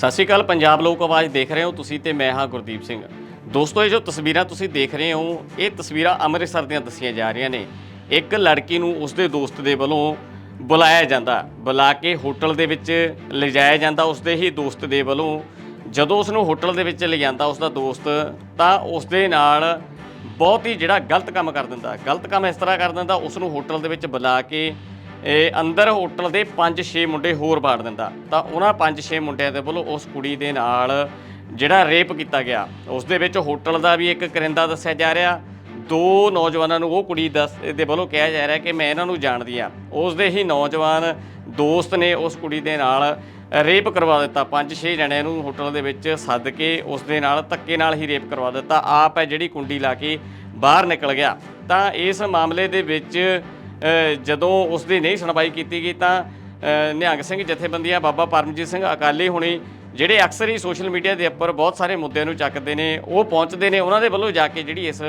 ਸਤਿ ਸ਼੍ਰੀ ਅਕਾਲ, ਪੰਜਾਬ ਲੋਕ ਆਵਾਜ਼ ਦੇਖ ਰਹੇ ਹੋ ਤੁਸੀਂ ਤੇ ਮੈਂ ਹਾਂ ਗੁਰਦੀਪ ਸਿੰਘ। ਦੋਸਤੋ, ਇਹ ਜੋ ਤਸਵੀਰਾਂ ਤੁਸੀਂ ਦੇਖ ਰਹੇ ਹੋ, ਇਹ ਤਸਵੀਰਾਂ ਅੰਮ੍ਰਿਤਸਰ ਦੀਆਂ ਦੱਸੀਆਂ ਜਾ ਰਹੀਆਂ ਨੇ। ਇੱਕ ਲੜਕੀ ਨੂੰ ਉਸਦੇ ਦੋਸਤ ਦੇ ਵੱਲੋਂ ਬੁਲਾਇਆ ਜਾਂਦਾ, ਬੁਲਾ ਕੇ ਹੋਟਲ ਦੇ ਵਿੱਚ ਲਿਜਾਇਆ ਜਾਂਦਾ। ਉਸਦੇ ਹੀ ਦੋਸਤ ਦੇ ਵੱਲੋਂ ਜਦੋਂ ਉਸ ਨੂੰ ਹੋਟਲ ਦੇ ਵਿੱਚ ਲਿਜਾਂਦਾ ਉਸਦਾ ਦੋਸਤ, ਤਾਂ ਉਸਦੇ ਨਾਲ ਬਹੁਤ ਹੀ ਜਿਹੜਾ ਗਲਤ ਕੰਮ ਕਰ ਦਿੰਦਾ। ਗਲਤ ਕੰਮ ਇਸ ਤਰ੍ਹਾਂ ਕਰ ਦਿੰਦਾ ਉਸ ਨੂੰ ਹੋਟਲ ਦੇ ਵਿੱਚ ਬੁਲਾ ਕੇ ਇਹ ਅੰਦਰ ਹੋਟਲ ਦੇ 5-6 ਮੁੰਡੇ ਹੋਰ ਬਾੜ ਦਿੰਦਾ। ਤਾਂ ਉਹਨਾਂ 5-6 ਮੁੰਡਿਆਂ ਦੇ ਵੱਲੋਂ ਉਸ ਕੁੜੀ ਦੇ ਨਾਲ ਜਿਹੜਾ ਰੇਪ ਕੀਤਾ ਗਿਆ, ਉਸ ਦੇ ਵਿੱਚ ਹੋਟਲ ਦਾ ਵੀ ਇੱਕ ਕਰਿੰਦਾ ਦੱਸਿਆ ਜਾ ਰਿਹਾ। ਦੋ ਨੌਜਵਾਨਾਂ ਨੂੰ ਉਹ ਕੁੜੀ ਦੱਸ, ਦੇ ਵੱਲੋਂ ਕਿਹਾ ਜਾ ਰਿਹਾ ਕਿ ਮੈਂ ਇਹਨਾਂ ਨੂੰ ਜਾਣਦੀ ਆ ਉਸ ਦੇ ਹੀ ਨੌਜਵਾਨ ਦੋਸਤ ਨੇ ਉਸ ਕੁੜੀ ਦੇ ਨਾਲ ਰੇਪ ਕਰਵਾ ਦਿੱਤਾ। ਪੰਜ ਛੇ ਜਣਿਆਂ ਨੂੰ ਹੋਟਲ ਦੇ ਵਿੱਚ ਸੱਦ ਕੇ ਉਸ ਦੇ ਨਾਲ ਧੱਕੇ ਨਾਲ ਹੀ ਰੇਪ ਕਰਵਾ ਦਿੱਤਾ। ਆਪ ਹੈ ਜਿਹੜੀ ਕੁੰਡੀ ਲਾ ਕੇ ਬਾਹਰ ਨਿਕਲ ਗਿਆ। ਤਾਂ ਇਸ ਮਾਮਲੇ ਦੇ ਵਿੱਚ ਜਦੋਂ ਉਸ ਦੀ ਨਹੀਂ ਸੁਣਵਾਈ ਕੀਤੀ ਗਈ ਤਾਂ ਨਿਹੰਗ ਸਿੰਘ ਜਥੇਬੰਦੀਆਂ ਬਾਬਾ ਪਰਮਜੀਤ ਸਿੰਘ ਅਕਾਲੀ ਹੁਣੀ ਜਿਹੜੇ ਅਕਸਰ ਹੀ ਸੋਸ਼ਲ ਮੀਡੀਆ ਦੇ ਉੱਪਰ ਬਹੁਤ ਸਾਰੇ ਮੁੱਦਿਆਂ ਨੂੰ ਚੱਕਦੇ ਨੇ ਉਹ ਪਹੁੰਚਦੇ ਨੇ ਉਹਨਾਂ ਦੇ ਵੱਲੋਂ ਜਾ ਕੇ ਜਿਹੜੀ ਇਸ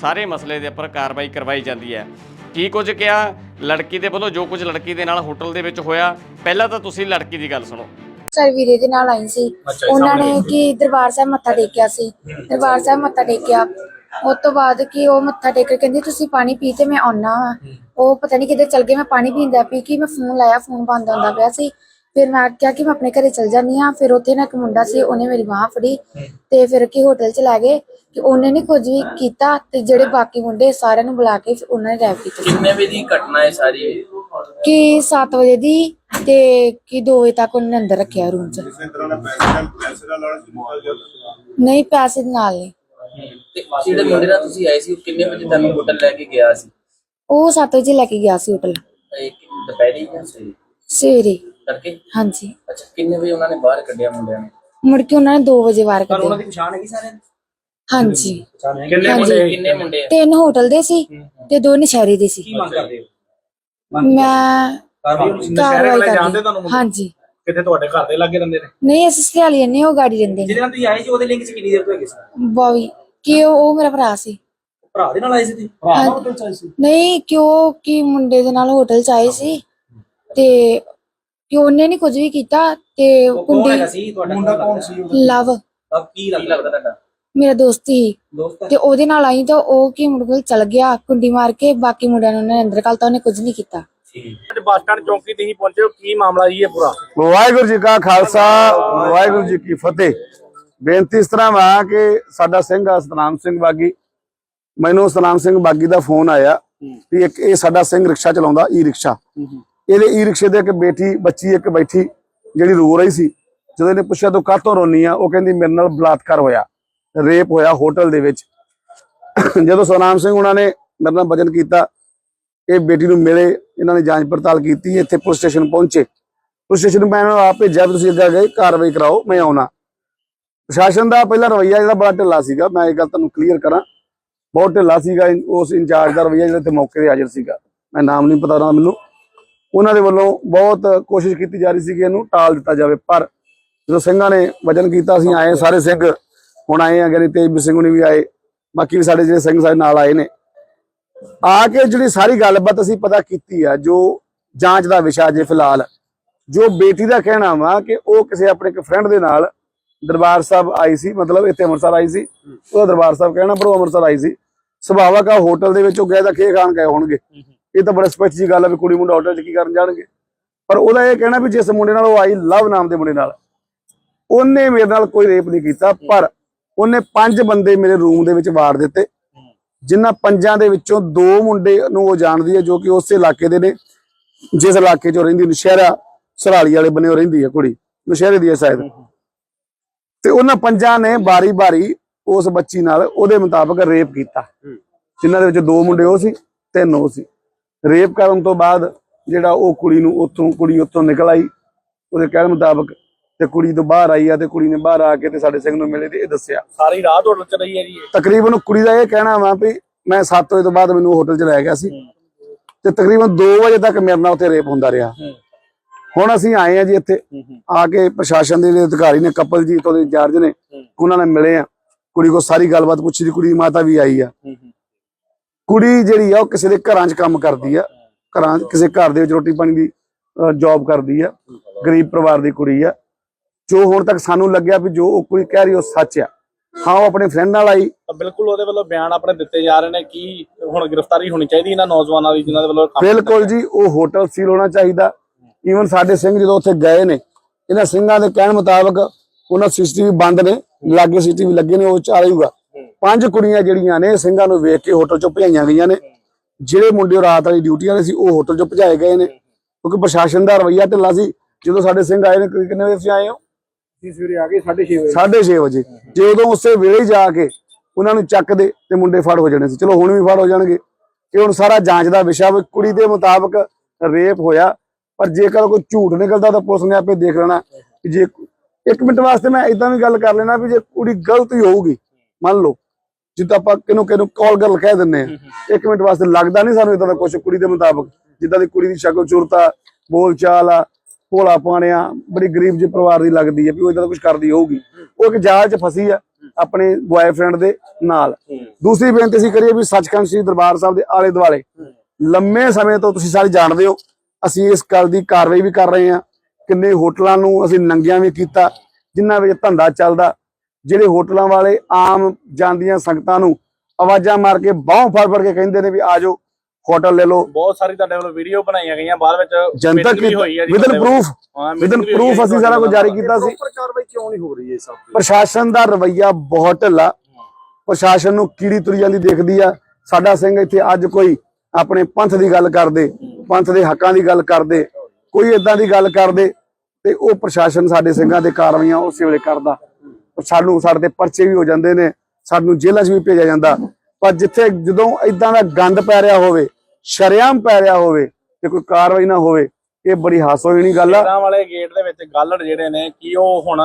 ਸਾਰੇ ਮਸਲੇ ਦੇ ਉੱਪਰ ਕਾਰਵਾਈ ਕਰਵਾਈ ਜਾਂਦੀ ਹੈ। ਕੀ ਕੁਝ ਕਿਹਾ? ਲੜਕੀ ਦੇ ਵੱਲੋਂ ਜੋ ਕੁਝ ਲੜਕੀ ਦੇ ਨਾਲ ਹੋਟਲ ਦੇ ਵਿੱਚ ਹੋਇਆ ਪਹਿਲਾਂ ਤਾਂ ਤੁਸੀਂ ਲੜਕੀ ਦੀ ਗੱਲ ਸੁਣੋ। ਸਰ ਵੀਰੇ ਦੇ ਨਾਲ ਆਈ ਸੀ। ਉਹਨਾਂ ਨੇ ਕਿ ਦਰਬਾਰ ਸਾਹਿਬ ਮੱਥਾ ਟੇਕਿਆ ਸੀ। ਦਰਬਾਰ ਸਾਹਿਬ ਮੱਥਾ ਟੇਕਿਆ। ਉਸ ਤੋਂ ਬਾਅਦ ਕਿ ਉਹ ਮੱਥਾ ਟੇਕ ਕੇ ਕਹਿੰਦੀ ਤੁਸੀਂ ਪਾਣੀ ਪੀ ਤੇ ਮੈਂ ਆਉਣਾ ਵਾ। ਉਹ ਪਤਾ ਨਹੀਂ ਕਿੱਧਰ ਚਲ ਗਏ ਮੈਂ ਪਾਣੀ ਪੀਂਦਾ ਪੀ ਕਿ ਮੈਂ ਫੋਨ ਲਾਇਆ ਫੋਨ ਬੰਦ ਹੁੰਦਾ ਪਿਆ ਸੀ। ਫਿਰ ਮੈਂ ਕਿਹਾ ਕਿ ਮੈਂ ਆਪਣੇ ਘਰੇ ਚਲ ਜਾਂਦੀ ਹਾਂ। ਫਿਰ ਉੱਥੇ ਨਾ ਇੱਕ ਮੁੰਡਾ ਸੀ ਉਹਨੇ ਮੇਰੀ ਬਾਹ ਫੜੀ ਤੇ ਫਿਰ ਕਿ ਹੋਟਲ ਚ ਲੈ ਗਏ ਕਿ ਉਹਨੇ ਨਹੀਂ ਕੁਝ ਵੀ ਕੀਤਾ ਤੇ ਜਿਹੜੇ ਬਾਕੀ ਮੁੰਡੇ ਸਾਰਿਆਂ ਨੂੰ ਬੁਲਾ ਕੇ ਫਿਰ ਉਹਨਾਂ ਨੇ ਰੈਪ ਕੀਤਾ। ਕਿੰਨੇ ਵਜੇ ਦੀ ਘਟਨਾ ਹੈ ਸਾਰੀ? ਕਿ 7 ਵਜੇ ਦੀ ਤੇ ਕਿ 2 ਵਜੇ ਤੱਕ ਉਹਨੇ ਅੰਦਰ ਰੱਖਿਆ ਰੂਮ 'ਚ। ਨਹੀਂ ਪੈਸੇ ਦੇ ਨਾਲ ਨਹੀਂ ਤੇ ਜਿਹੜੇ ਮੁੰਡੇ ਨਾਲ ਤੁਸੀਂ ਆਏ ਸੀ ਉਹ ਕਿੰਨੇ ਵਜੇ ਤੁਹਾਨੂੰ ਹੋਟਲ ਲੈ ਕੇ ਗਿਆ ਸੀ? ਉਹ 7 ਵਜੇ ਲੈ ਕੇ ਗਿਆ ਸੀ ਹੋਟਲ ਇਹ ਕਿ- ਦੁਪਹਿਰੇ ਜਾਂ ਸਵੇਰੇ? ਸਵੇਰੇ। ਤੜਕੇ? ਹਾਂਜੀ। ਅੱਛਾ ਕਿੰਨੇ ਵਜੇ ਉਹਨਾਂ ਨੇ ਬਾਹਰ ਕੱਢਿਆ ਮੁੰਡਿਆਂ ਨੇ? ਮੁੜ ਕੇ ਉਹਨਾਂ ਨੇ 2 ਵਜੇ ਵਾਰ ਕੱਢਿਆ ਦੀ ਪਛਾਣ ਹੈਗੀ ਸਾਰਿਆਂ ਦੀ? ਹਾਂਜੀ। ਕਿੰਨੇ ਹਾਂਜੀ। ਮੁੰਡੇ? ਕਿੰਨੇ ਮੁੰਡੇ ਆ? ਤਿੰਨ ਹੋਟਲ ਦੇ ਸੀ ਤੇ ਦੋ ਨਸ਼ਹਿਰੇ ਦੇ ਸੀ। ਮੰਗ ਕਰਦੇ ਮੈਂ ਕਾਰਵਾਈ ਜਾਣਦੇ ਕਰਦੀ ਤੁਹਾਨੂੰ ਹਾਂਜੀ। ਕਿਤੇ ਤੁਹਾਡੇ ਘਰ ਦੇ ਲਾਗੇ ਰਹਿੰਦੇ ਨੇ? ਨਹੀਂ ਅਸੀਂ ਸਿਆਲੀ ਨੇ ਉਹ ਗਾੜੀ ਰਹਿੰਦੇ ਨੇ। ਜਿਹਦੇ ਨਾਲ ਤੁਸੀਂ ਆਏ ਸੀ ਉਹਦੇ ਲਿੰਕ ਚ ਕਿੰਨੀ ਦੇਰ ਤੋਂ ਹੈਗੇ ਸੀ? ਬੋਵੀ। ਕਿ ਉਹ ਉਹ ਮੇਰਾ ਭਰਾ ਸੀ। ਭਰਾ ਦੇ ਨਾਲ ਆਏ ਸੀ ਤੁਸੀਂ? ਭਰਾ ਨਾਲ ਹੋਟਲ ਚ ਆਏ ਸੀ? ਨਹੀਂ ਕਿਉਂ ਕਿ ਮੁੰਡੇ ਦੇ ਨਾਲ ਹੋਟਲ ਚ ਆਏ ਸੀ। ਤੇ ਕਿ ਉਹਨੇ ਨਹੀਂ ਕੁਝ ਵੀ ਕੀਤਾ ਤੇ ਕੌਣ ਹੈਗਾ ਕੁੰਡੀ ਸੀ ਤੁਹਾਡਾ ਮੁੰਡਾ ਕੌਣ ਸੀ ਲਵ। ਅਬ ਕੀ ਲੱਗਦਾ ਤੁਹਾਡਾ? ਮੇਰਾ ਦੋਸਤ ਹੀ ਦੋਸਤ ਤੇ ਉਹਦੇ ਨਾਲ ਆਈ ਤਾਂ ਉਹ ਕੀ ਮੁੰਡੇ ਕੋਲ ਚਲ ਗਿਆ ਕੁੰਡੀ ਮਾਰ ਕੇ ਬਾਕੀ ਮੁੰਡਿਆਂ ਨੂੰ ਉਹਨੇ ਅੰਦਰ ਕੱਲਤਾ ਉਹਨੇ ਕੁਝ ਨਹੀਂ ਕੀਤਾ। ਠੀਕ। ਬੱਸ ਸਟੈਂਡ ਚੌਂਕੀ ਤੇ ਹੀ ਪਹੁੰਚੇ ਹੋ ਕੀ ਮਾਮਲਾ ਜੀ ਇਹ ਪੂਰਾ? ਵਾਹਿਗੁਰੂ ਜੀ ਕਾ ਖਾਲਸਾ ਵਾਹਿਗੁਰੂ ਜੀ ਕੀ ਫਤਿਹ। ਬੇਨਤੀ ਇਸ ਤਰ੍ਹਾਂ ਵਾ ਕਿ ਸਾਡਾ ਸਿੰਘ ਆ ਸਤਨਾਮ ਸਿੰਘ ਬਾਗੀ। ਮੈਨੂੰ ਸਤਨਾਮ ਸਿੰਘ ਬਾਗੀ ਦਾ ਫੋਨ ਆਇਆ ਵੀ ਇੱਕ ਇਹ ਸਾਡਾ ਸਿੰਘ ਰਿਕਸ਼ਾ ਚਲਾਉਂਦਾ ਈ ਰਿਕਸ਼ਾ ਇਹਦੇ ਈ ਰਿਕਸ਼ੇ ਤੇ ਇੱਕ ਬੇਟੀ ਬੱਚੀ ਇੱਕ ਬੈਠੀ ਜਿਹੜੀ ਰੋ ਰਹੀ ਸੀ। ਜਦੋਂ ਇਹਨੇ ਪੁੱਛਿਆ ਤੂੰ ਕਾਹਤੋਂ ਰੋਨੀ ਆ? ਉਹ ਕਹਿੰਦੀ ਮੇਰੇ ਨਾਲ ਬਲਾਤਕਾਰ ਹੋਇਆ। ਰੇਪ ਹੋਇਆ ਹੋਟਲ ਦੇ ਵਿੱਚ। ਜਦੋਂ ਸਤਨਾਮ ਸਿੰਘ ਉਹਨਾਂ ਨੇ ਮੇਰੇ ਨਾਲ ਵਚਨ ਕੀਤਾ ਇਹ ਬੇਟੀ ਨੂੰ ਮਿਲੇ ਇਹਨਾਂ ਨੇ ਜਾਂਚ ਪੜਤਾਲ ਕੀਤੀ ਇੱਥੇ ਪੁਲਿਸ ਸਟੇਸ਼ਨ ਪਹੁੰਚੇ। ਪੁਲਿਸ ਸਟੇਸ਼ਨ ਮੈਂ ਆਪ ਭੇਜਿਆ ਤੁਸੀਂ ਅੱਗੇ ਗਏ ਕਾਰਵਾਈ ਕਰਾਓ ਮੈਂ ਆਉਣਾ। ਪ੍ਰਸ਼ਾਸਨ ਦਾ ਪਹਿਲਾ ਰਵਈਆ ਜਿਹੜਾ ਬੜਾ ਢਿੱਲਾ ਸੀਗਾ, ਮੈਂ ਇਹ ਗੱਲ ਤੁਹਾਨੂੰ ਕਲੀਅਰ ਕਰਾਂ। ਬਹੁਤ ਢਿੱਲਾ ਸੀਗਾ ਉਸ ਇੰਚਾਰਜ ਦਾ ਰਵਈਆ ਜਿਹੜਾ ਤੇ ਮੌਕੇ ਤੇ ਹਾਜ਼ਰ ਸੀਗਾ। ਮੈਂ ਨਾਮ ਨਹੀਂ ਪਤਾ ਉਹਨਾਂ ਮੈਨੂੰ। ਉਹਨਾਂ ਦੇ ਵੱਲੋਂ ਬਹੁਤ ਕੋਸ਼ਿਸ਼ ਕੀਤੀ ਜਾ ਰਹੀ ਸੀ ਕਿ ਇਹਨੂੰ ਟਾਲ ਦਿੱਤਾ ਜਾਵੇ, ਪਰ ਜਦੋਂ ਸਿੰਘਾਂ ਨੇ ਵਜਨ ਕੀਤਾ, ਅਸੀਂ ਆਏ ਸਾਰੇ ਸਿੰਘ, ਹੁਣ ਆਏ ਆ ਗਰੀ ਤੇਜ ਸਿੰਘ ਹੁਣੀ ਵੀ ਆਏ, ਬਾਕੀ ਵੀ ਸਾਡੇ ਜਿਹੜੇ ਸਿੰਘ ਸਾਡੇ ਨਾਲ ਆਏ ਨੇ। ਆ ਕੇ ਜਿਹੜੀ ਸਾਰੀ ਗੱਲਬਾਤ ਅਸੀਂ ਪਤਾ ਕੀਤੀ ਆ, ਜੋ ਜਾਂਚ ਦਾ ਵਿਸ਼ਾ ਜੇ ਫਿਲਹਾਲ, ਜੋ ਬੇਟੀ ਦਾ ਕਹਿਣਾ ਵਾ ਕਿ ਉਹ ਕਿਸੇ ਆਪਣੇ ਇੱਕ ਫਰੈਂਡ ਦੇ ਨਾਲ ਦਰਬਾਰ ਸਾਹਿਬ ਆਈ ਸੀ, ਮਤਲਬ ਇੱਥੇ ਅੰਮ੍ਰਿਤਸਰ ਆਈ ਸੀ। ਉਹ ਦਰਬਾਰ ਸਾਹਿਬ ਕਹਿਣਾ ਪਰ ਉਹ ਅੰਮ੍ਰਿਤਸਰ ਆਈ ਸੀ। ਸੁਭਾਵਕ ਆ, ਹੋਟਲ ਦੇ ਵਿੱਚ ਉਹ ਗਏ ਤਾਂ ਖੇ ਖਾਣ ਗਏ ਹੋਣਗੇ। ਇਹ ਤਾਂ ਬੜਾ ਸਪਸ਼ਟ ਜੀ ਗੱਲ ਆ ਵੀ ਕੁੜੀ ਮੁੰਡਾ ਹੋਟਲ 'ਚ ਕੀ ਕਰਨ ਜਾਣਗੇ। ਪਰ ਉਹਦਾ ਇਹ ਕਹਿਣਾ ਵੀ ਜਿਸ ਮੁੰਡੇ ਨਾਲ ਉਹ ਆਈ, ਲਵ ਨਾਮ ਦੇ ਮੁੰਡੇ ਨਾਲ। ਉਹਨੇ ਮੇਰੇ ਨਾਲ ਕੋਈ ਰੇਪ ਨਹੀਂ ਕੀਤਾ, ਪਰ ਉਹਨੇ ਪੰਜ ਬੰਦੇ ਮੇਰੇ ਰੂਮ ਦੇ ਵਿੱਚ ਵਾਰ ਦਿੱਤੇ। ਜਿਨ੍ਹਾਂ ਪੰਜਾਂ ਦੇ ਵਿੱਚੋਂ ਦੋ ਮੁੰਡੇ ਨੂੰ ਉਹ ਜਾਣਦੀ ਹੈ ਜੋ ਕਿ ਉਸੇ ਇਲਾਕੇ ਦੇ ਨੇ। ਜਿਸ ਇਲਾਕੇ 'ਚ ਰਹਿੰਦੀ, ਨਸ਼ਹਿਰਾ ਸਰਾਲੀ ਵਾਲੇ ਬੰਨੇ ਰਹਿੰਦੀ ਹੈ ਕੁੜੀ। ਨਸ਼ਹਿਰੇ ਦੀ ਹੈ ਸ਼ਾਇਦ। ਤੇ ਉਹਨਾਂ ਪੰਜਾਂ ਨੇ ਬਾਰੀ-ਬਾਰੀ ਉਸ ਬੱਚੀ ਨਾਲ ਉਹਦੇ ਮੁਤਾਬਕ ਰੇਪ ਕੀਤਾ। ਜਿਨ੍ਹਾਂ ਦੇ ਵਿੱਚ ਦੋ ਮੁੰਡੇ ਉਹ ਸੀ ਤਿੰਨ ਉਹ ਸੀ। ਰੇਪ ਕਰਨ ਤੋਂ ਬਾਅਦ ਜਿਹੜਾ ਉਹ ਕੁੜੀ ਨੂੰ ਉੱਥੋਂ ਕੁੜੀ ਉੱਥੋਂ ਨਿਕਲ ਆਈ। ਉਹਦੇ ਕਹਿਣ ਮੁਤਾਬਕ ਤੇ ਕੁੜੀ ਤੋਂ ਬਾਹਰ ਆਈ ਆ ਤੇ ਕੁੜੀ ਨੇ ਬਾਹਰ ਆ ਕੇ ਤੇ ਸਾਡੇ ਸਿੰਘ ਨੂੰ ਮਿਲੇ ਤੇ ਇਹ ਦੱਸਿਆ। ਸਾਰੀ ਰਾਤ ਹੋਟਲ ਚ ਰਹੀ ਹੈ ਜੀ। ਤਕਰੀਬਨ ਕੁੜੀ ਦਾ ਇਹ ਕਹਿਣਾ ਵਾ ਵੀ ਮੈਂ 7 ਵਜੇ ਤੋਂ ਬਾਅਦ ਮੈਨੂੰ ਹੋਟਲ 'ਚ ਲੈ ਗਿਆ ਸੀ। ਤੇ ਤਕਰੀਬਨ 2 ਵਜੇ ਤੱਕ ਮੇਰੇ ਨਾਲ ਉੱਥੇ ਰੇਪ ਹੁੰਦਾ ਰਿਹਾ। ਹੁਣ ਅਸੀਂ ਆਏ ਆ ਜੀ ਇੱਥੇ। ਆ ਕੇ ਪ੍ਰਸ਼ਾਸਨ ਦੇ ਜਿਹੜੇ ਅਧਿਕਾਰੀ ਨੇ ਕਪਲ ਜੀ ਤੋਂ ਦੇ ਇੰਚਾਰਜ ਨੇ ਉਹਨਾਂ ਨਾਲ ਮਿਲੇ ਆ ਕੁੜੀ ਕੋ ਸਾਰੀ ਗੱਲਬਾਤ ਪੁੱਛੀ ਦੀ ਕੁੜੀ ਦੀ ਮਾਤਾ ਵੀ ਆਈ ਆ। ਕੁੜੀ ਜਿਹੜੀ ਆ ਉਹ ਕਿਸੇ ਦੇ ਘਰਾਂ 'ਚ ਕੰਮ ਕਰਦੀ ਆ। ਘਰਾਂ 'ਚ ਕਿਸੇ ਘਰ ਦੇ ਵਿੱਚ ਰੋਟੀ ਪਾਣੀ ਦੀ ਜੌਬ ਕਰਦੀ ਆ। ਗਰੀਬ ਪਰਿਵਾਰ ਦੀ ਕੁੜੀ ਆ। ਜੋ ਹੁਣ ਤੱਕ ਸਾਨੂੰ ਲੱਗਿਆ ਵੀ ਜੋ ਉਹ ਕੁੜੀ ਕਹਿ ਰਹੀ ਉਹ ਸੱਚ ਆ। ਹਾਂ ਉਹ ਆਪਣੇ ਫਰੈਂਡ ਨਾਲ ਆਈ। ਬਿਲਕੁਲ ਉਹਦੇ ਵੱਲੋਂ ਬਿਆਨ ਆਪਣੇ ਦਿੱਤੇ ਜਾ ਰਹੇ ਨੇ ਕੀ ਹੁਣ ਗ੍ਰਿਫਤਾਰੀ ਹੋਣੀ ਚਾਹੀਦੀ ਇਹਨਾਂ ਨੌਜਵਾਨਾਂ ਦੀ ਜਿਨ੍ਹਾਂ ਦੇ ਵੱਲੋਂ ਬਿਲਕੁਲ ਜੀ ਉਹ ਹੋਟਲ ਸੀਲ ਹੋਣਾ ਚਾਹੀਦਾ। ਈਵਨ ਸਾਡੇ ਸਿੰਘ ਜਦੋਂ ਉੱਥੇ ਗਏ ਨੇ ਇਹਨਾਂ ਸਿੰਘਾਂ ਦੇ ਕਹਿਣ ਮੁਤਾਬਕ ਉਹਨਾਂ ਸੀਸੀਟੀਵੀ ਬੰਦ ਨੇ ਲਾਗੇ ਸੀਸੀਟੀਵੀ ਲੱਗੇ ਨੇ ਉਹ ਚਾਲੂਗਾ ਪੰਜ ਕੁੜੀਆਂ ਜਿਹੜੀਆਂ ਨੇ ਸਿੰਘਾਂ ਨੂੰ ਵੇਖ ਕੇ ਹੋਟਲ ਚੋਂ ਭਜਾਈਆਂ ਗਈਆਂ ਨੇ। ਜਿਹੜੇ ਮੁੰਡੇ ਰਾਤ ਵਾਲੀ ਡਿਊਟੀ ਵਾਲੇ ਸੀ ਉਹ ਹੋਟਲ ਚੋਂ ਭਜਾਏ ਗਏ ਨੇ। ਕਿਉਂਕਿ ਪ੍ਰਸ਼ਾਸਨ ਦਾ ਰਵੱਈਆ ਢਿੱਲਾ ਸੀ। ਜਦੋਂ ਸਾਡੇ ਸਿੰਘ ਆਏ ਨੇ ਕਿੰਨੇ ਵਜੇ ਤੁਸੀਂ ਆਏ ਹੋ? ਸੀ ਸਵੇਰੇ ਆ ਗਏ 6:30 ਵਜੇ। 6:30 ਵਜੇ। ਜੇ ਉਦੋਂ ਉਸੇ ਵੇਲੇ ਹੀ ਜਾ ਕੇ ਉਹਨਾਂ ਨੂੰ ਚੱਕਦੇ ਤੇ ਮੁੰਡੇ ਫੜ ਹੋ ਜਾਣੇ ਸੀ। ਚਲੋ ਹੁਣ ਵੀ ਫੜ ਹੋ ਜਾਣਗੇ। ਇਹ ਹੁਣ ਸਾਰਾ ਜਾਂਚ ਦਾ ਵਿਸ਼ਾ ਕੁੜੀ ਦੇ ਮੁਤਾਬਕ ਰੇਪ ਹੋਇਆ। ਪਰ ਜੇਕਰ ਕੋਈ ਝੂਠ ਨਿਕਲਦਾ ਤਾਂ ਪੁਲਿਸ ਨੇ ਆਪੇ ਦੇਖ ਲੈਣਾ ਕਿ ਜੇ ਇੱਕ ਮਿੰਟ ਵਾਸਤੇ ਮੈਂ ਇਦਾਂ ਵੀ ਗੱਲ ਕਰ ਲੈਣਾ ਵੀ ਜੇ ਕੁੜੀ ਗਲਤ ਹੀ ਹੋਊਗੀ, ਮੰਨ ਲਓ, ਜਿੱਦਾਂ ਆਪਾਂ ਕਿਨੂੰ ਕਿਨੂੰ ਕਾਲ ਗਰਲ ਕਹਿ ਦਿੰਨੇ ਆ ਇੱਕ ਮਿੰਟ ਵਾਸਤੇ ਲੱਗਦਾ ਨਹੀਂ ਸਾਨੂੰ ਇਦਾਂ ਦਾ ਕੁਝ ਕੁੜੀ ਦੇ ਮੁਤਾਬਕ, ਜਿੱਦਾਂ ਦੀ ਕੁੜੀ ਦੀ ਸ਼ਕਲ ਚੁਰਤਾ ਬੋਲ ਚਾਲ ਆ, ਭੋਲਾ ਪਾਣਿਆ ਬੜੀ ਗਰੀਬ ਜਿਹੇ ਪਰਿਵਾਰ ਦੀ ਲੱਗਦੀ ਹੈ ਵੀ ਉਹ ਇਦਾਂ ਦਾ ਕੁਝ ਕਰਦੀ ਹੋਊਗੀ। ਉਹ ਇੱਕ ਜਾਲ 'ਚ ਫਸੀ ਆ, ਆਪਣੇ ਬॉयਫ੍ਰੈਂਡ ਦੇ ਨਾਲ। ਦੂਸਰੀ ਬੇਨਤੀ ਅਸੀਂ ਕਰੀਏ ਵੀ ਸੱਚਖੰਡ ਸ੍ਰੀ ਦਰਬਾਰ ਸਾਹਿਬ ਦੇ ਆਲੇ ਦੁਆਲੇ ਲੰਮੇ ਸਮੇਂ ਤੋਂ ਤੁਸੀਂ ਸਾਰੇ ਜਾਣਦੇ ਹੋ ਅਸੀਂ ਇਸ ਗੱਲ ਦੀ ਕਾਰਵਾਈ ਵੀ ਕਰ ਰਹੇ ਹਾਂ। ਕਿੰਨੇ ਹੋਟਲਾਂ ਨੂੰ ਅਸੀਂ ਨੰਗਿਆਂ ਵੀ ਕੀਤਾ ਜਿਨ੍ਹਾਂ ਵਿੱਚ ਧੰਦਾ ਚੱਲਦਾ। ਜਿਹੜੇ ਹੋਟਲਾਂ ਵਾਲੇ ਆਮ ਜਾਂਦੀਆਂ ਸੰਗਤਾਂ ਨੂੰ ਆਵਾਜ਼ਾਂ ਮਾਰ ਕੇ ਬਾਹੋਂ ਫੜ ਫੜ ਕੇ ਕਹਿੰਦੇ ਨੇ ਵੀ ਆ ਜਾਓ ਹੋਟਲ ਲੈ ਲਓ। ਬਹੁਤ ਸਾਰੀ ਤੁਹਾਡੇ ਵੱਲੋਂ ਵੀਡੀਓ ਬਣਾਈਆਂ ਗਈਆਂ ਬਾਅਦ ਵਿੱਚ ਜਨਤਕ meeting ਵੀ ਹੋਈ ਹੈ ਜੀ ਵਿਦਨ। ਪ੍ਰੂਫ ਵਿਦਨ ਪ੍ਰੂਫ ਅਸੀਂ ਸਾਰਾ ਕੁਝ ਜਾਰੀ ਕੀਤਾ ਸੀ। ਕਾਰਵਾਈ ਕਿਉਂ ਨਹੀਂ ਹੋ ਰਹੀ ਇਹ ਸਭ? ਪ੍ਰਸ਼ਾਸਨ ਦਾ ਰਵੱਈਆ ਬਹੁਤ ਢਿੱਲਾ ਪ੍ਰਸ਼ਾਸਨ ਨੂੰ ਕੀੜੀ ਤੁਰੀ ਜਾਂਦੀ ਦੇਖਦੀ ਆ। ਸਾਡਾ ਸਿੰਘ ਇੱਥੇ ਅੱਜ ਕੋਈ ਆਪਣੇ ਪੰਥ ਦੀ ਗੱਲ ਕਰਦੇ। ਪੰਥ ਦੇ ਹੱਕਾਂ ਦੀ ਗੱਲ ਕਰਦੇ ਕੋਈ ਇਦਾਂ ਦੀ ਗੱਲ ਕਰਦੇ ਤੇ ਉਹ ਪ੍ਰਸ਼ਾਸਨ ਸਾਡੇ ਸਿੰਘਾਂ ਦੇ ਕਾਰਵਾਈਆਂ ਉਸੇ ਵੇਲੇ ਕਰਦਾ। ਸਾਨੂੰ ਸਾਡੇ ਤੇ ਪਰਚੇ ਵੀ ਹੋ ਜਾਂਦੇ ਨੇ ਸਾਨੂੰ ਜੇਲ੍ਹਾਂ 'ਚ ਵੀ ਭੇਜਿਆ ਜਾਂਦਾ। ਪਰ ਜਿੱਥੇ ਜਦੋਂ ਇਦਾਂ ਦਾ ਗੰਦ ਪੈ ਰਿਹਾ ਹੋਵੇ ਸ਼ਰੇਆਮ ਪੈ ਰਿਹਾ ਹੋਵੇ ਤੇ ਕੋਈ ਕਾਰਵਾਈ ਨਾ ਹੋਵੇ ਇਹ ਬੜੀ ਹਾਸੋਹੀਣੀ ਗੱਲ ਆ। ਸ਼ੇਰਾਂ ਵਾਲੇ ਗੇਟ ਦੇ ਵਿੱਚ ਗੱਲੜ ਜਿਹੜੇ ਨੇ ਕੀ ਉਹ ਹੁਣ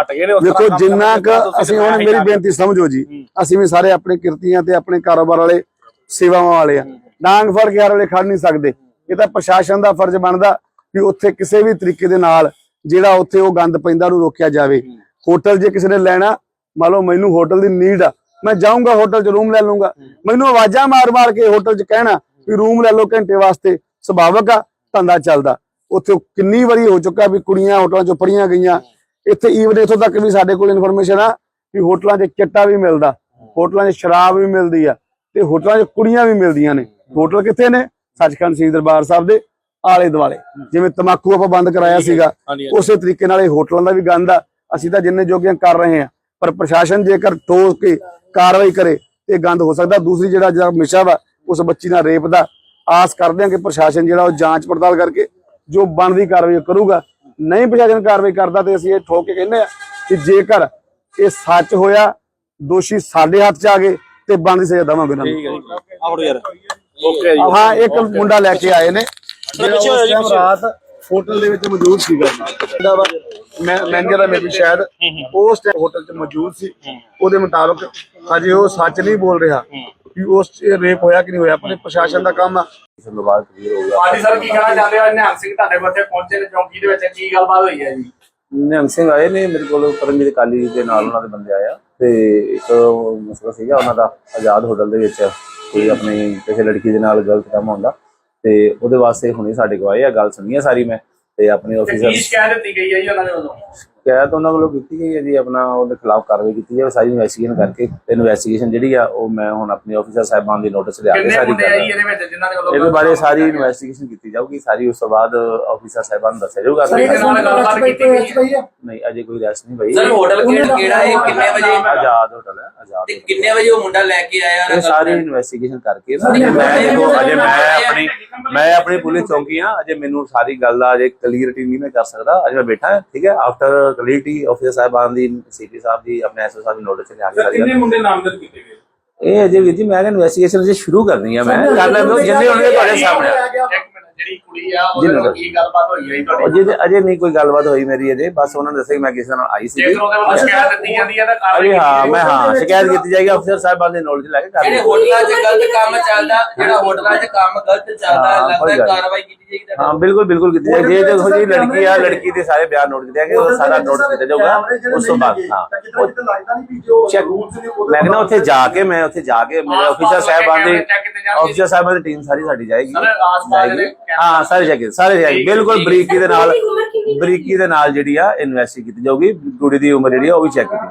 ਹਟ ਗਏ ਨੇ ਉਸ ਤਰ੍ਹਾਂ ਦੇਖੋ ਜਿੰਨਾ ਤੋਂ? ਕੁ ਅਸੀਂ ਹੁਣ ਮੇਰੀ। ਬੇਨਤੀ ਸਮਝੋ ਜੀ ਅਸੀਂ ਵੀ ਸਾਰੇ ਆਪਣੇ ਕਿਰਤੀਆਂ ਤੇ ਆਪਣੇ ਕਾਰੋਬਾਰ ਵਾਲੇ ਸੇਵਾਵਾਂ ਵਾਲੇ ਆ। ਡਾਂਗ ਫੜ ਕੇ ਹਰ ਵੇਲੇ ਖੜ ਨਹੀਂ ਸਕਦੇ। ਇਹ ਤਾਂ ਪ੍ਰਸ਼ਾਸਨ ਦਾ ਫਰਜ਼ ਬਣਦਾ ਕਿ ਉੱਥੇ ਕਿਸੇ ਵੀ ਤਰੀਕੇ ਦੇ ਨਾਲ ਜਿਹੜਾ ਉੱਥੇ ਉਹ ਗੰਦ ਪੈਂਦਾ ਨੂੰ ਰੋਕਿਆ ਜਾਵੇ। ਹੋਟਲ ਜੇ ਕਿਸੇ ਨੇ ਲੈਣਾ ਮੰਨ ਲਓ ਮੈਨੂੰ ਹੋਟਲ ਦੀ ਨੀਡ ਆ ਮੈਂ ਜਾਊਂਗਾ ਹੋਟਲ 'ਚ ਰੂਮ ਲੈ ਲੂੰਗਾ ਮੈਨੂੰ ਆਵਾਜ਼ਾਂ ਮਾਰ-ਮਾਰ ਕੇ ਹੋਟਲ 'ਚ ਕਹਿਣਾ ਵੀ ਰੂਮ ਲੈ ਲਓ ਘੰਟੇ ਵਾਸਤੇ ਸੁਭਾਵਕ ਆ ਧੰਦਾ ਚੱਲਦਾ। ਉੱਥੇ ਕਿੰਨੀ ਵਾਰੀ ਹੋ ਚੁੱਕਾ ਵੀ ਕੁੜੀਆਂ ਹੋਟਲਾਂ 'ਚੋਂ ਪੜੀਆਂ ਗਈਆਂ। ਇੱਥੇ ਈਵਨ ਇੱਥੋਂ ਤੱਕ ਵੀ ਸਾਡੇ ਕੋਲ ਇਨਫੋਰਮੇਸ਼ਨ ਆ ਕਿ ਹੋਟਲਾਂ 'ਚ ਚਿੱਟਾ ਵੀ ਮਿਲਦਾ ਹੋਟਲਾਂ 'ਚ ਸ਼ਰਾਬ ਵੀ ਮਿਲਦੀ ਆ ਤੇ ਹੋਟਲਾਂ 'ਚ ਕੁੜੀਆਂ ਵੀ ਮਿਲਦੀਆਂ ਨੇ। ਹੋਟਲ ਕਿੱਥੇ ਨੇ? ਸੱਚਖੰਡ ਸ੍ਰੀ ਦਰਬਾਰ ਸਾਹਿਬ ਦੇ ਆਲੇ ਦੁਆਲੇ। ਜਿਵੇਂ ਤਮਾਕੂ ਆਪਾਂ ਬੰਦ ਕਰਾਇਆ ਸੀਗਾ ਉਸੇ ਤਰੀਕੇ ਨਾਲ ਇਹ ਹੋਟਲਾਂ ਦਾ ਵੀ ਗੰਦ ਆ। ਅਸੀਂ ਤਾਂ ਜਿੰਨੇ ਜੋਗੀਆਂ ਕਰ ਰਹੇ ਹਾਂ ਪਰ ਪ੍ਰਸ਼ਾਸਨ ਜੇਕਰ ਠੋਸ ਕੇ ਕਾਰਵਾਈ ਕਰੇ ਤੇ ਗੰਦ ਹੋ ਸਕਦਾ। ਦੂਸਰੀ ਜਿਹੜਾ ਜਿਹੜਾ ਮਿਸ਼ਾ ਵਾ ਉਸ ਬੱਚੀ ਨਾਲ ਰੇਪ ਦਾ ਆਸ ਕਰਦੇ ਹਾਂ ਕਿ ਪ੍ਰਸ਼ਾਸਨ ਜਿਹੜਾ ਉਹ ਜਾਂਚ ਪੜਤਾਲ ਕਰਕੇ ਜੋ ਬਣਦੀ ਕਾਰਵਾਈ ਕਰੂਗਾ। ਨਹੀਂ ਪ੍ਰਸ਼ਾਸਨ ਕਾਰਵਾਈ ਕਰਦਾ ਤੇ ਅਸੀਂ ਇਹ ਠੋਕ ਕੇ ਕਹਿੰਦੇ ਆ ਕਿ ਜੇਕਰ ਇਹ ਸੱਚ ਹੋਇਆ ਦੋਸ਼ੀ ਸਾਡੇ ਹੱਥ 'ਚ ਆ ਗਏ ਤੇ ਬਣਦੀ ਸਜ਼ਾ ਦੇਵਾਂਗੇ ਉਹਨਾਂ ਨੂੰ। ਠੀਕ ਹੈ ਜੀ। ਆਉੜੋ ਯਾਰ। ਓਕੇ ਜੀ। ਹਾਂ ਇੱਕ ਮੁੰਡਾ ਲੈ ਕੇ ਆਏ ਨੇ। ਜਿਹੜਾ ਉਸ time ਰਾਤ ਹੋਟਲ ਦੇ ਵਿੱਚ ਮੌਜੂਦ ਸੀਗਾ। ਜਿਹੜਾ ਵਾ ਮੈਂ ਮੈਨੇਜਰ ਦਾ ਮੇਬੀ ਸ਼ਾਇਦ। ਉਸ ਟਾਈਮ ਹੋਟਲ 'ਚ ਮੌਜੂਦ ਸੀ। ਉਹਦੇ ਮੁਤਾਬਕ ਅਜੇ ਉਹ ਸੱਚ ਨਹੀਂ ਬੋਲ ਰਿਹਾ ਕਿ ਉਸ 'ਚ ਰੇਪ ਹੋਇਆ ਕਿ ਨਹੀਂ ਹੋਇਆ। ਆਪਣੇ ਪ੍ਰਸ਼ਾਸਨ ਦਾ ਕੰਮ ਆ। ਹਾਂਜੀ ਸਰ ਕੀ ਕਹਿਣਾ ਚਾਹੁੰਦੇ ਹੋ? ਨਿਹੰਗ ਸਿੰਘ ਤੁਹਾਡੇ ਕੋਲ ਇੱਥੇ ਪਹੁੰਚੇ ਨੇ ਚੌਂਕੀ ਦੇ ਵਿੱਚ। ਕੀ ਗੱਲਬਾਤ ਹੋਈ ਹੈ ਜੀ? ਨਿਹੰਗ ਸਿੰਘ ਆਏ ਨੇ ਮੇਰੇ ਕੋਲ। ਪਰਮਜੀਤ ਕਾਲੀ ਦੇ ਨਾਲ ਉਹਨਾਂ ਦੇ ਬੰਦੇ ਆਇਆ ਤੇ ਇੱਕ ਮਸਲਾ ਸੀਗਾ ਉਹਨਾਂ ਦਾ ਆਜ਼ਾਦ ਹੋਟਲ ਦੇ ਵਿੱਚ। ਕੋਈ ਆਪਣੀ ਕਿਸੇ ਲੜਕੀ ਦੇ ਨਾਲ ਗਲਤ ਕੰਮ ਹੁੰਦਾ ਤੇ ਉਹਦੇ ਵਾਸਤੇ ਹੁਣੇ ਸਾਡੇ ਕੋਲ ਆਏ ਆ ਗੱਲ ਸੁਣੀ ਆ ਸਾਰੀ ਮੈਂ ਤੇ ਆਪਣੇ ਆਫੀਸਰ ਕੀ ਸ਼ਿਕਾਇਤ ਦਿੱਤੀ ਗਈ ਹੈ ਜੀ ਉਹਨਾਂ ਦੇ ਵੱਲੋਂ ਸ਼ਿਕਾਇਤ ਉਹਨਾਂ ਵੱਲੋਂ ਕੀਤੀ ਗਈ ਹੈ ਜੀ ਆਪਣਾ ਉਹਦੇ ਖਿਲਾਫ ਕਾਰਵਾਈ ਕੀਤੀ ਜਾਵੇ ਸਾਰੀ ਇਨਵੈਸਟੀਗੇਸ਼ਨ ਕਰਕੇ ਇਨਵੈਸਟੀਗੇਸ਼ਨ ਜਿਹੜੀ ਆ ਉਹ ਮੈਂ ਹੁਣ ਆਪਣੇ ਆਫੀਸਰ ਸਾਹਿਬਾਨ ਦੀ ਨੋਟਿਸ ਲਿਆ ਕੇ ਸਾਰੀ ਕਰ ਇਹਦੇ ਵਿੱਚ ਜਿਨ੍ਹਾਂ ਦੇ ਵੱਲੋਂ ਇਹਦੇ ਬਾਰੇ ਸਾਰੀ ਇਨਵੈਸਟੀਗੇਸ਼ਨ ਕੀਤੀ ਜਾਊਗੀ ਸਾਰੀ ਉਸ ਤੋਂ ਬਾਅਦ ਆਫੀਸਰ ਸਾਹਿਬਾਨ ਨੂੰ ਦੱਸਿਆ ਜਾਊਗਾ। ਇਹਦੇ ਨਾਲ ਗੱਲਬਾਤ ਕੀਤੀ ਗਈ ਹੈ। ਨਹੀਂ ਅਜੇ ਕੋਈ ਰੈਸਟ ਨਹੀਂ ਭਾਈ ਸਰ ਹੋਟਲ ਕਿਹੜਾ ਹੈ ਕਿੰਨੇ ਵਜੇ? ਆਜ਼ਾਦ ਹੋਟਲ ਹੈ ਆਜ਼ਾਦ ਤੇ। ਕਿੰਨੇ ਵਜੇ ਉਹ ਮੁੰਡਾ ਲੈ ਕੇ ਆਇਆ? ਇਹ ਸਾਰੀ ਇਨਵੈਸਟੀਗੇਸ਼ਨ ਕਰਕੇ ਮੈਂ ਦੇਖੋ ਅਜੇ ਮੈਂ ਆਪਣੀ ਮੈਂ ਆਪਣੀ ਪੁਲਿਸ ਚੌਂਕੀ ਆ ਅਜੇ ਮੈਨੂੰ ਸਾਰੀ ਗੱਲ ਦਾ ਅਜੇ ਕਲੀਅਰਿਟੀ ਨਹੀਂ ਮੈਂ ਕਰ ਸਕਦਾ ਅਜੇ ਮੈਂ ਬੈਠਾ ਹਾਂ ਠੀਕ ਹੈ ਆਫਟਰ ਕਲੀਅਰਿਟੀ ਆਫਿਸਰ ਸਾਹਿਬਾਨ ਦੀ ਸੀਪੀ ਸਾਹਿਬ ਦੀ ਆਪਣੇ ਐਸਓ ਸਾਹਿਬ ਦੀ ਨੋਟਿਸ ਲਿਆ ਕੇ ਸਾਰੀ ਗੱਲ ਮੁੰਡੇ ਨਾਮਜ਼ਦ ਕੀਤੇ ਗਏ? ਇਹ ਅਜੇ ਵੀਰ ਜੀ ਮੈਂ ਇਨਵੈਸਟੀਗੇਸ਼ਨ ਅਜੇ ਸ਼ੁਰੂ ਕਰਨੀ ਆ ਮੈਂ ਕਰ ਲੈਂਦਾ ਜਿੰਨੇ ਹੋਣਗੇ ਤੁਹਾਡੇ ਸਾਹਮਣੇ। ਇੱਕ ਮਿੰਟ ਜਿਹੜੀ ਕੁੜੀ ਆ ਉਹਦੇ ਨਾਲ ਕੀ ਗੱਲਬਾਤ ਹੋਈ ਹੈ ਜੀ ਉਹ ਤੁਹਾਡੀ? ਅਜੇ ਅਜੇ ਨਹੀਂ ਕੋਈ ਗੱਲਬਾਤ ਹੋਈ ਮੇਰੀ ਅਜੇ ਬਸ ਉਹਨਾਂ ਨੇ ਦੱਸਿਆ ਕਿ ਮੈਂ ਕਿਸੇ ਨਾਲ ਆਈ ਸੀ ਜੇਕਰ ਉਹਦੇ ਵੱਲੋਂ ਸ਼ਿਕਾਇਤ ਦਿੱਤੀ ਜਾਂਦੀ ਹੈ ਤਾਂ ਕਾਰਵਾਈ ਅਜੇ ਹਾਂ ਕੀਤੀ ਮੈਂ ਹਾਂ ਸ਼ਿਕਾਇਤ ਕੀਤੀ ਜਾਏਗੀ ਅਫਸਰ ਸਾਹਿਬਾਨ ਦੇ ਨੌਲੇਜ ਲੈ ਕੇ ਕਰ ਜਿਹੜੇ ਲਵਾਂਗੇ। ਹੋਟਲਾਂ 'ਚ ਗਲਤ ਕੰਮ ਚੱਲਦਾ ਜਿਹੜਾ ਹੋਟਲਾਂ 'ਚ ਕੰਮ ਗਲਤ ਚੱਲਦਾ ਹਾਂ, ਲੱਗਦਾ ਕੋਈ ਹੈ ਗੱਲ ਨਹੀਂ। ਕਾਰਵਾਈ ਕੀਤੀ ਜਾਏਗੀ ਤੁਹਾਡੇ ਹਾਂ ਬਿਲਕੁਲ ਬਿਲਕੁਲ ਕੀਤੀ ਜਾਏਗੀ। ਜੇ ਦੇਖੋ ਜੀ ਲੜਕੀ ਆ ਲੜਕੀ ਦੇ ਸਾਰੇ ਬਿਆਨ ਨੋਟ ਕੀਤੇ ਗਏ ਉਹ ਸਾਰਾ ਨੋਟ ਕੀਤਾ ਜਾਊਗਾ ਉਸ ਤੋਂ ਬਾਅਦ ਹਾਂ। ਚੈੱਕ ਮੈਂ ਕਹਿੰਦਾ ਉੱਥੇ ਜਾ ਕੇ ਮੈਂ ਉੱਥੇ ਜਾ ਕੇ ਮੇਰੇ ਅਫੀਸਰ ਸਾਹਿਬਾਨ ਦੀ ਅਫੀਸਰ ਸਾਹਿਬਾਨ ਦੀ ਟੀਮ ਸਾਰੀ ਸਾਡੀ ਜਾਏਗੀ। ਹਾਂ ਸਾਰੇ ਚੈੱਕ ਸਾਰੇ check, ਬਿਲਕੁਲ ਬਰੀਕੀ ਦੇ ਨਾਲ ਬਰੀਕੀ ਦੇ ਨਾਲ ਜਿਹੜੀ ਆ ਇਨਵੈਸਟੀ ਕੀਤੀ ਜਾਊਗੀ ਕੁੜੀ ਦੀ ਉਮਰ ਜਿਹੜੀ ਆ ਉਹ ਵੀ ਚੈੱਕ ਕੀਤੀ ਜਾਊਗੀ।